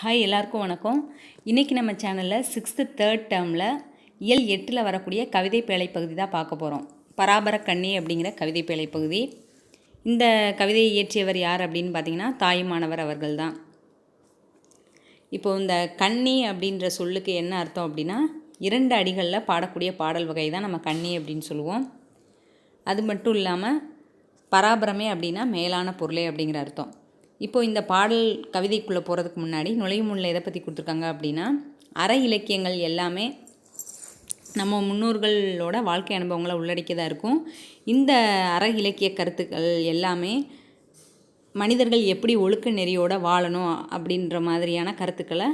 Hi எல்லாருக்கும் வணக்கம். இன்றைக்கி நம்ம சேனலில் சிக்ஸ்த்து தேர்ட் டேர்மில் இயல் எட்டில் வரக்கூடிய கவிதை பேழை பகுதி தான் பார்க்க போகிறோம் பராபர கண்ணி அப்படிங்கிற கவிதை பேழை பகுதி. இந்த கவிதையை இயற்றியவர் யார் அப்படின்னு பார்த்தீங்கன்னா தாயுமானவர் அவர்கள் தான் இப்போ இந்த கண்ணி அப்படின்ற சொல்லுக்கு என்ன அர்த்தம் அப்படின்னா இரண்டு அடிகளில் பாடக்கூடிய பாடல் வகை தான் நம்ம கண்ணி அப்படின்னு சொல்லுவோம். அது மட்டும் இல்லாமல் பராபரமே அப்படின்னா மேலான பொருளே அப்படிங்கிற அர்த்தம். இப்போது இந்த பாடல் கவிதைக்குள்ளே போகிறதுக்கு முன்னாடி நுழையும் உள்ள எதை பற்றி கொடுத்துருக்காங்க அப்படின்னா அற இலக்கியங்கள் எல்லாமே நம்ம முன்னோர்களோட வாழ்க்கை அனுபவங்களை உள்ளடக்கியதாக இருக்கும். இந்த அற இலக்கிய கருத்துக்கள் எல்லாமே மனிதர்கள் எப்படி ஒழுக்க நெறியோட வாழணும் அப்படின்ற மாதிரியான கருத்துக்களை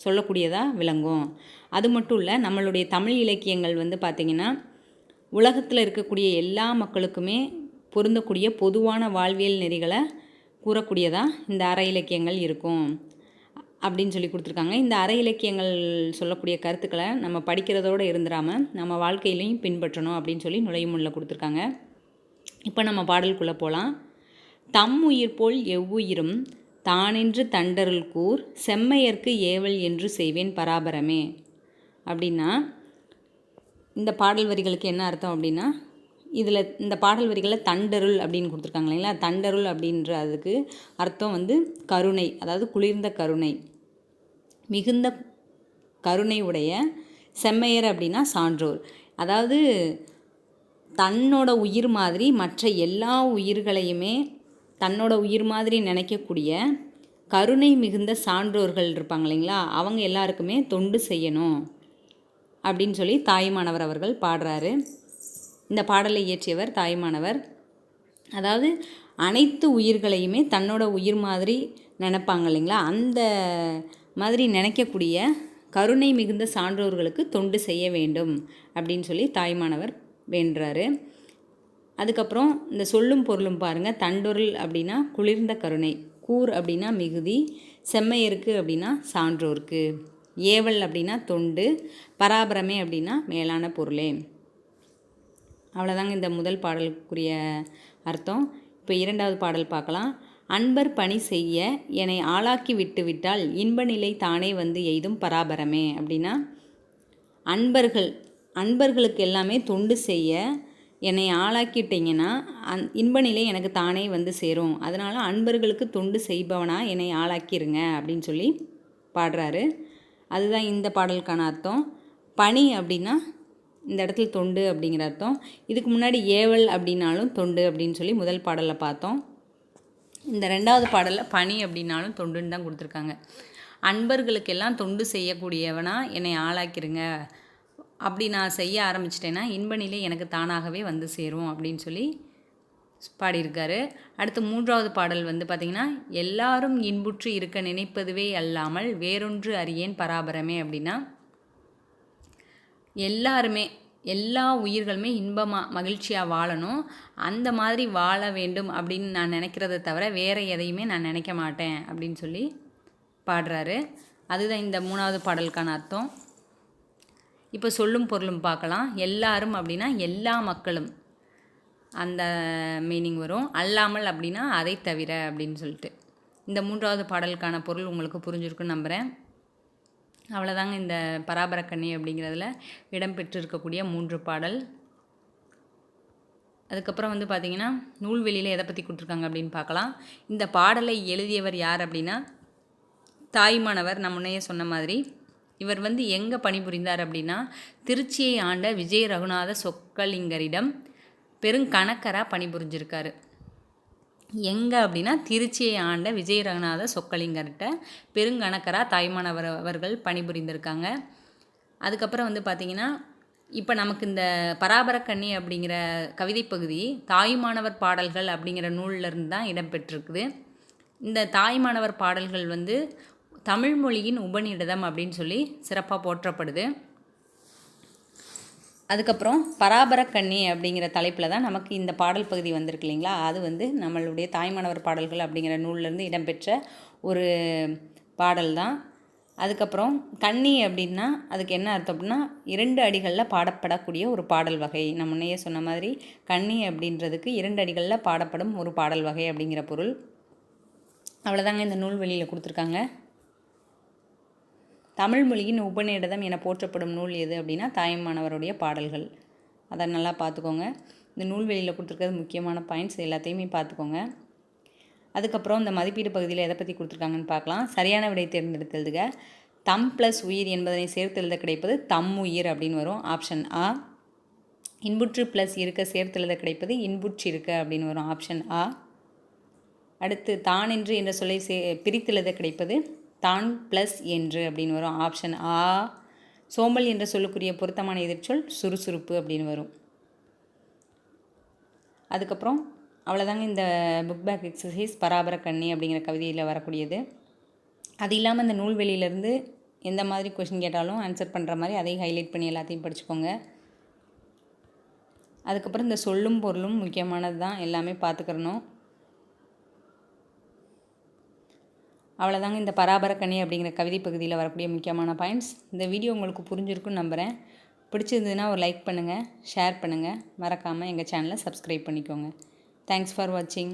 சொல்லக்கூடியதாக விளங்கும். அது மட்டும் இல்லை நம்மளுடைய தமிழ் இலக்கியங்கள் வந்து பார்த்திங்கன்னா உலகத்தில் இருக்கக்கூடிய எல்லா மக்களுக்குமே பொருந்தக்கூடிய பொதுவான வாழ்வியல் நெறிகளை கூறக்கூடியதாக இந்த அற இலக்கியங்கள் இருக்கும் அப்படின்னு சொல்லி கொடுத்துருக்காங்க. இந்த அற இலக்கியங்கள் சொல்லக்கூடிய கருத்துக்களை நம்ம படிக்கிறதோடு இருந்துடாமல் நம்ம வாழ்க்கையிலையும் பின்பற்றணும் அப்படின்னு சொல்லி நுழையுமுள்ள கொடுத்துருக்காங்க. இப்போ நம்ம பாடலுக்குள்ளே போகலாம் தம் உயிர் போல் எவ்வுயிரும் தானென்று தண்டருள் கூர் செம்மையர்க்கு ஏவல் என்று செய்வேன் பராபரமே. அப்படின்னா இந்த பாடல் வரிகளுக்கு என்ன அர்த்தம் அப்படின்னா இதில் இந்த பாடல் வரிகளில் தண்டருள் அப்படின்னு கொடுத்துருக்காங்க இல்லைங்களா? தண்டருள் அப்படின்ற அதுக்கு அர்த்தம் வந்து கருணை அதாவது குளிர்ந்த கருணை. மிகுந்த கருணை உடைய செம்மையர் அப்படின்னா சான்றோர். அதாவது தன்னோட உயிர் மாதிரி மற்ற எல்லா உயிர்களையுமே தன்னோட உயிர் மாதிரி நினைக்கக்கூடிய கருணை மிகுந்த சான்றோர்கள் இருப்பாங்க இல்லைங்களா? அவங்க எல்லாருக்குமே தொண்டு செய்யணும் அப்படின்னு சொல்லி தாய்மானவர் அவர்கள் பாடுறாரு. இந்த பாடலை இயற்றியவர் தாய்மானவர். அதாவது அனைத்து உயிர்களையுமே தன்னோட உயிர் மாதிரி நினைப்பாங்க இல்லைங்களா? அந்த மாதிரி நினைக்கக்கூடிய கருணை மிகுந்த சான்றோர்களுக்கு தொண்டு செய்ய வேண்டும் அப்படின்னு சொல்லி தாய்மானவர் வேண்டுறாரு. அதுக்கப்புறம் இந்த சொல்லும் பொருளும் பாருங்கள் தண்டொருள் அப்படின்னா குளிர்ந்த கருணை கூர் அப்படின்னா மிகுதி செம்மையருக்கு அப்படின்னா சான்றோருக்கு ஏவல் அப்படின்னா தொண்டு பராபரமே அப்படின்னா மேலான பொருளே. அவ்வளோதாங்க இந்த முதல் பாடலுக்குரிய அர்த்தம். இப்போ இரண்டாவது பாடல் பார்க்கலாம். அன்பர் பணி செய்ய என்னை ஆளாக்கி விட்டு விட்டால் இன்ப நிலை தானே வந்து எய்தும் பராபரமே அப்படின்னா அன்பர்கள் அன்பர்களுக்கு எல்லாமே தொண்டு செய்ய என்னை ஆளாக்கிட்டீங்கன்னா அந் இன்ப நிலை எனக்கு தானே வந்து சேரும். அதனால் அன்பர்களுக்கு தொண்டு செய்பவனாக என்னை ஆளாக்கிருங்க அப்படின்னு சொல்லி பாடுறாரு. அதுதான் இந்த பாடலுக்கான அர்த்தம். பணி அப்படின்னா இந்த இடத்துல தொண்டு அப்படிங்கிற அர்த்தம். இதுக்கு முன்னாடி ஏவல் அப்படின்னாலும் தொண்டு அப்படின்னு சொல்லி முதல் பாடலில் பார்த்தோம். இந்த ரெண்டாவது பாடலில் பனி அப்படின்னாலும் தொண்டுன்னு தான் கொடுத்துருக்காங்க. அன்பர்களுக்கெல்லாம் தொண்டு செய்யக்கூடியவனா என்னை ஆளாக்கிருங்க. அப்படி நான் செய்ய ஆரம்பிச்சிட்டேன்னா இன்பநிலை எனக்கு தானாகவே வந்து சேரும் அப்படின்னு சொல்லி பாடியிருக்காரு. அடுத்து மூன்றாவது பாடல் வந்து பார்த்திங்கன்னா எல்லாரும் இன்புற்று இருக்க நினைப்பதுவே அல்லாமல் வேறொன்று அறியேன் பராபரமே அப்படின்னா எல்லாருமே எல்லா உயிர்களுமே இன்பமாக மகிழ்ச்சியாக வாழணும். அந்த மாதிரி வாழ வேண்டும் அப்படின்னு நான் நினைக்கிறத தவிர வேறு எதையுமே நான் நினைக்க மாட்டேன் அப்படின்னு சொல்லி பாடுறாரு. அதுதான் இந்த மூணாவது பாடலுக்கான அர்த்தம். இப்போ சொல்லும் பொருளும் பார்க்கலாம். எல்லாரும் அப்படின்னா எல்லா மக்களும். அந்த மீனிங் வரும். அல்லாமல் அப்படின்னா அதை தவிர அப்படின்னு சொல்லிட்டு. இந்த மூன்றாவது பாடலுக்கான பொருள் உங்களுக்கு புரிஞ்சிருக்குன்னு நம்புகிறேன் அவ்வளோதாங்க இந்த பராபரக்கண்ணி அப்படிங்கிறதுல இடம் பெற்றிருக்கக்கூடிய மூன்று பாடல். அதுக்கப்புறம் வந்து பார்த்திங்கன்னா நூல்வெளியில் எதை பற்றி கொடுத்துருக்காங்க அப்படின்னு பார்க்கலாம். இந்த பாடலை எழுதியவர் யார் அப்படின்னா தாய்மானவர் நான் முன்னையே சொன்ன மாதிரி. இவர் வந்து எங்கே பணிபுரிந்தார் அப்படின்னா திருச்சியை ஆண்ட விஜய ரகுநாத சொக்கலிங்கரிடம் பெருங்கணக்கராக பணிபுரிஞ்சிருக்காரு. எங்கே அப்படின்னா திருச்சியை ஆண்ட விஜய ரகுநாத சொக்கலிங்கர்கிட்ட பெருங்கணக்கராக தாய்மானவர் அவர்கள் பணிபுரிந்திருக்காங்க. அதுக்கப்புறம் வந்து பார்த்திங்கன்னா இப்போ நமக்கு இந்த பராபரக்கண்ணி அப்படிங்கிற கவிதை பகுதி தாய்மானவர் பாடல்கள் அப்படிங்கிற நூல்லேருந்து தான் இடம்பெற்றிருக்குது. இந்த தாய்மானவர் பாடல்கள் வந்து தமிழ் மொழியின் உபநிடதம் அப்படின்னு சொல்லி சிறப்பாக போற்றப்படுது. அதுக்கப்புறம் பராபரக்கண்ணி அப்படிங்கிற தலைப்பில் தான் நமக்கு இந்த பாடல் பகுதி வந்திருக்கு இல்லைங்களா? அது வந்து நம்மளுடைய தாய்மானவர் பாடல்கள் அப்படிங்கிற நூல்லேருந்து இடம்பெற்ற ஒரு பாடல் தான். அதுக்கப்புறம் கண்ணி அப்படின்னா அதுக்கு என்ன அர்த்தம் அப்படின்னா இரண்டு அடிகளில் பாடப்படக்கூடிய ஒரு பாடல் வகை. நான் முன்னையே சொன்ன மாதிரி கண்ணி அப்படின்றதுக்கு இரண்டு அடிகளில் பாடப்படும் ஒரு பாடல் வகை அப்படிங்கிற பொருள். அவ்வளோதாங்க இந்த நூல் வெளியில் கொடுத்துருக்காங்க. தமிழ் மொழியின் உபநிடதம் என போற்றப்படும் நூல் எது அப்படின்னா தாய்மானவருடைய பாடல்கள். அதை நல்லா பார்த்துக்கோங்க. இந்த நூல்வெளியில் கொடுத்துருக்கிறது முக்கியமான பாயிண்ட்ஸ் எல்லாத்தையுமே பார்த்துக்கோங்க. அதுக்கப்புறம் இந்த மதிப்பீடு பகுதியில் எதை பற்றி கொடுத்துருக்காங்கன்னு பார்க்கலாம். சரியான விடை தேர்ந்தெடுத்தெழுதுக. தம் ப்ளஸ் உயிர் என்பதனை சேர்த்து எழுத கிடைப்பது தம் உயிர் அப்படின்னு வரும். ஆப்ஷன் ஆ இன்புற்று ப்ளஸ் இருக்க சேர்த்து எழுத கிடைப்பது இன்புற்று இருக்க அப்படின்னு வரும். ஆப்ஷன் ஆ அடுத்து தான் என்ற சொல்லை சே பிரித்தெழுத கிடைப்பது தான் ப்ளஸ் என்று அப்படின்னு வரும். ஆப்ஷன் ஆ சோம்பல் என்ற சொல்லுக்குரிய பொருத்தமான எதிர்ச்சொல் சுறுசுறுப்பு அப்படின்னு வரும். அதுக்கப்புறம் அவ்வளோதாங்க இந்த புக் பேக் எக்ஸசைஸ் பராபர கண்ணி அப்படிங்கிற கவிதையில் வரக்கூடியது. அது இல்லாமல் இந்த நூல்வெளியிலேருந்து எந்த மாதிரி கொஷின் கேட்டாலும் ஆன்சர் பண்ணுற மாதிரி அதையும் ஹைலைட் பண்ணி எல்லாத்தையும் படிச்சுக்கோங்க. அதுக்கப்புறம் இந்த சொல்லும் பொருளும் முக்கியமானது தான் எல்லாமே பார்த்துக்கிறணும். அவ்வளோதாங்க இந்த பராபரக்கணி அப்படிங்கிற கவிதை பகுதியில் வரக்கூடிய முக்கியமான பாயிண்ட்ஸ் இந்த வீடியோ உங்களுக்கு புரிஞ்சிருக்குன்னு நம்புகிறேன் பிடிச்சிருந்ததுன்னா ஒரு லைக் பண்ணுங்கள் ஷேர் பண்ணுங்கள் மறக்காமல் எங்கள் சேனலை சப்ஸ்கிரைப் பண்ணிக்கோங்க. தேங்க்ஸ் ஃபார் வாட்சிங்